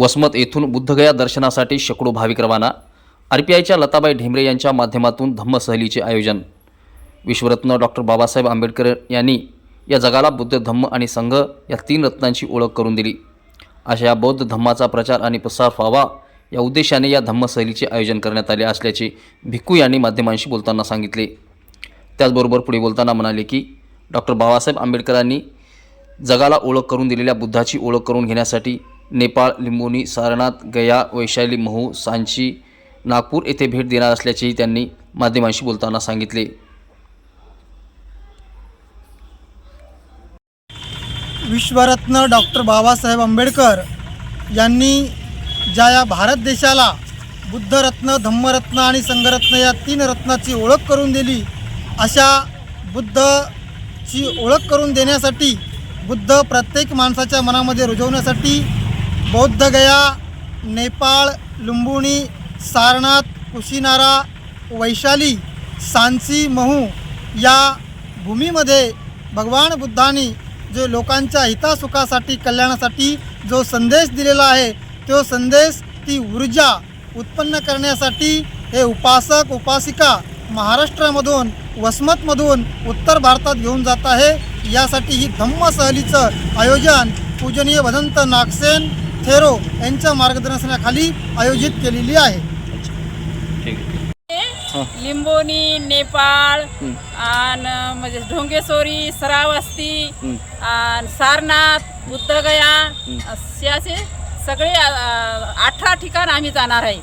वसमत येथून बुद्धगया दर्शनासाठी शेकडो भाविक रवाना आर पी आयच्या लताबाई ढेमरे यांच्या माध्यमातून धम्म सहलीचे आयोजन. विश्वरत्न डॉक्टर बाबासाहेब आंबेडकर यांनी या जगाला बुद्ध धम्म आणि संघ या तीन रत्नांची ओळख करून दिली. अशा या बौद्ध धम्माचा प्रचार आणि प्रसार व्हावा या उद्देशाने या धम्म सहलीचे आयोजन करण्यात आले असल्याचे भिक्खू यांनी माध्यमांशी बोलताना सांगितले. त्याचबरोबर पुढे बोलताना म्हणाले की डॉक्टर बाबासाहेब आंबेडकरांनी जगाला ओळख करून दिलेल्या बुद्धाची ओळख करून घेण्यासाठी नेपाळ लिंबोनी सारनाथ गया वैशाली महू सांची नागपूर येथे भेट देणार असल्याचेही त्यांनी माध्यमांशी बोलताना सांगितले. विश्वरत्न डॉक्टर बाबासाहेब आंबेडकर यांनी ज्या या भारत देशाला बुद्धरत्न धम्मरत्न आणि संघरत्न या तीन रत्नाची ओळख करून दिली अशा बुद्धची ओळख करून देण्यासाठी बुद्ध प्रत्येक माणसाच्या मनामध्ये रुजवण्यासाठी बौद्धगया नेपाळ लुंबुणी सारनाथ कुशीनारा वैशाली सांची महू या भूमीमध्ये भगवान बुद्धांनी जो लोकांच्या हितासुखासाठी कल्याणासाठी जो संदेश दिलेला आहे तो संदेश ती ऊर्जा उत्पन्न करण्यासाठी हे उपासक उपासिका महाराष्ट्रामधून वसमतमधून उत्तर भारतात घेऊन जात आहे. यासाठी ही धम्म सहलीचं आयोजन पूजनीय भदंत नागसेन थेरो यांच्या मार्गदर्शनाखाली आयोजित केलेली आहे. ठीक आहे. लिंबोनी नेपाळ आणि म्हणजे ढोंगेश्वरी सरावस्ती आणि सारनाथ बुद्धगया असे असे सगळे अठरा ठिकाण आम्ही जाणार आहे.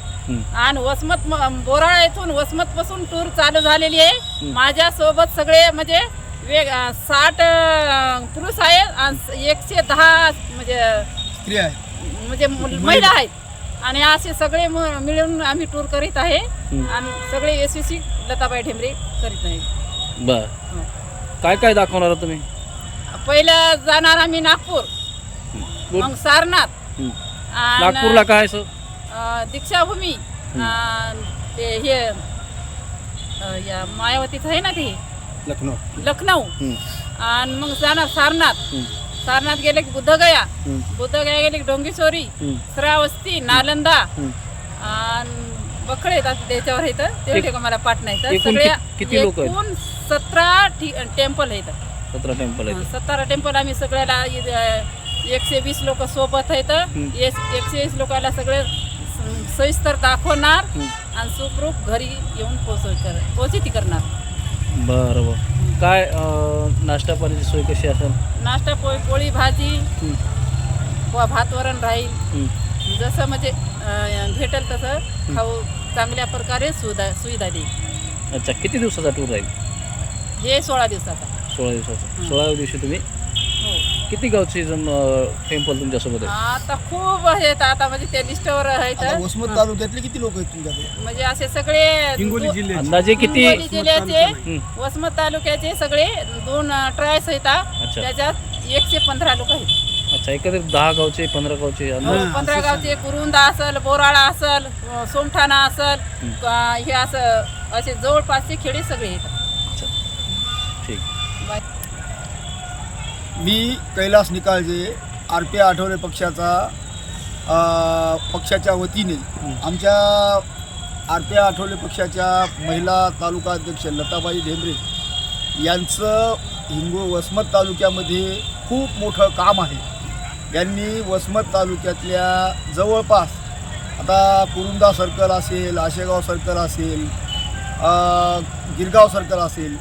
आणि वसमत बोराळा येथून वसमत पासून टूर चालू झालेली आहे. माझ्या सोबत सगळे म्हणजे वेग साठ पुरुष आहेत आणि एकशे दहा म्हणजे स्त्री आहे म्हणजे महिला. आहेत. आणि असे सगळे म- मिळून आम्ही टूर करीत आहे. आणि सगळे यशस्वी लताबाई ठेंबरे करीत आहे. बर. काय काय दाखवणार तुम्ही? पहिलं जाणार आम्ही नागपूर. मग सारनाथ. आणि, नागपूरला काय सर अं, दीक्षाभूमी. अं, ते हे अं, या मायावतीचं आहे ना ते? लखनौ. लखनौ. आणि मग जाणार सारनाथ. सारनाथ गेले की बुद्धगया. बुद्धगया गेले की डोंगेश्वरी श्रावस्ती नालंदा. आणि बखळे येतात त्याच्यावर येतं तेवढे का मला पाठ नाही. तर एकूण सगळ्या किती- किती लोकं आहेत? एकूण सतरा टेम्पल आहेत. सतरा टेम्पल आहेत. सतरा टेम्पल आम्ही सगळ्याला एकशे वीस लोक सोबत आहेत. एक- एकशे वीस लोकांना सगळे स- सविस्तर दाखवणार आणि सुखरूप घरी येऊन पोहोच कर पोहोचिती करणार. बरं बरं. काय अं, नाश्ता पाण्याची सोय कशी असेल? नाश्ता पोळी पोळी भाजी व भात वरण राहील. जसं म्हणजे अं, भेटेल तसं खाऊ चांगल्या प्रकारे सुविधा सुविधा देईल. अच्छा किती दिवसाचा टूर राहील? हे सोळा दिवसाचा. सोळा दिवसाचा. सोळाव्या दिवशी तुम्ही किती गावची टेम्पल तुमच्यासोबत आहे? आता खूप आहेत आता म्हणजे त्या लिस्टवर आहेत. आता वसमत तालुक्यातले किती लोक आहेत तुमच्याकडे? म्हणजे असे सगळे दो- अंदाजे किती हिंगोली जिल्ह्याचे. वसमत तालुक्याचे सगळे दोन ट्रायल्स आहेत अच्छा. त्याच्यात एकशे पंधरा लोक आहेत. अच्छा एकत्रित दहा गावचे पंधरा गावचे अंदाज हो, पंधरा गावचे कुरुंदा असल बोराळा असल अ, सोमठाणा असल अ, हे असं असे जवळपासचे खेडे सगळे आहेत ठीक मी कैलास निकाळजे आर पी आठवले पक्षाचा पक्षाच्या वतीने आमच्या आर पी आठवले पक्षाच्या महिला तालुका अध्यक्ष लताबाई ढेंबरे यांचं हिंगो वसमत तालुक्यामध्ये खूप मोठं काम आहे. यांनी वसमत तालुक्यातल्या जवळपास आता कुरुंदा सर्कल असेल आशेगाव सर्कल असेल गिरगाव सर्कल असेल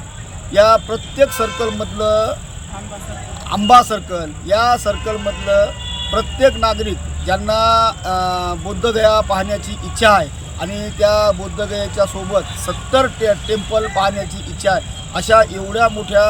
या प्रत्येक सर्कलमधलं आंबा सर्कल या सर्कलमधलं प्रत्येक नागरिक ज्यांना बौद्धगया पाहण्याची इच्छा आहे आणि त्या बोद्धगयाच्या सोबत सत्तर टे टेम्पल पाहण्याची इच्छा आहे अशा एवढ्या मोठ्या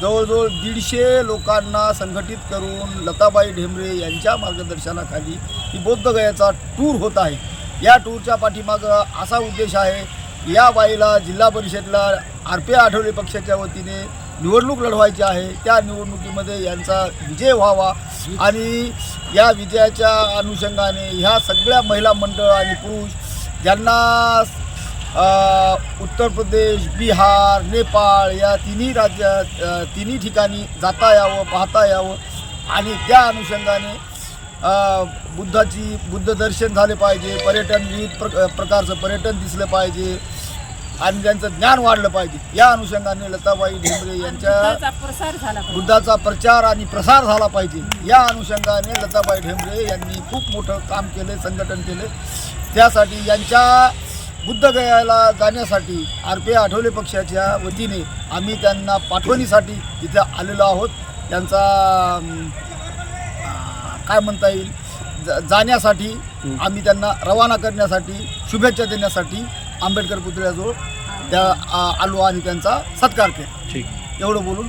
जवळजवळ दीडशे लोकांना संघटित करून लताबाई ढेमरे यांच्या मार्गदर्शनाखाली ही बौद्धगयाचा टूर होत आहे. या टूरच्या पाठीमागं असा उद्देश आहे या बाईला जिल्हा परिषदला आर पी आठवले पक्षाच्या वतीने निवडणूक लढवायची आहे त्या निवडणुकीमध्ये यांचा विजय व्हावा आणि या विजयाच्या अनुषंगाने ह्या सगळ्या महिला मंडळ आणि पुरुष ज्यांना उत्तर प्रदेश बिहार नेपाळ या तिन्ही राज्यात तिन्ही ठिकाणी जाता यावं पाहता यावं आणि त्या अनुषंगाने बुद्धाची बुद्ध दर्शन झाले पाहिजे पर्यटन विविध प्र प्रकारचं पर्यटन दिसलं पाहिजे. आणि त्यांचं ज्ञान वाढलं पाहिजे या अनुषंगाने लताबाई ढेंबरे यांच्या बुद्धाचा प्रसार झाला पाहिजे. बुद्धाचा प्रचार आणि प्रसार झाला पाहिजे. या अनुषंगाने लताबाई ढेंबरे यांनी खूप मोठं काम केले संघटन केले. त्यासाठी यांच्या बुद्धगयाला जाण्यासाठी आर पी आठवले पक्षाच्या वतीने आम्ही त्यांना पाठवणीसाठी इथे आलेलो आहोत. त्यांचा काय म्हणता येईल? ज- जाण्यासाठी आम्ही त्यांना रवाना करण्यासाठी शुभेच्छा देण्यासाठी आंबेडकर पुतळ्याजवळ त्या आ- आलो आणि त्यांचा सत्कार केला. ठीक. एवढं बोलून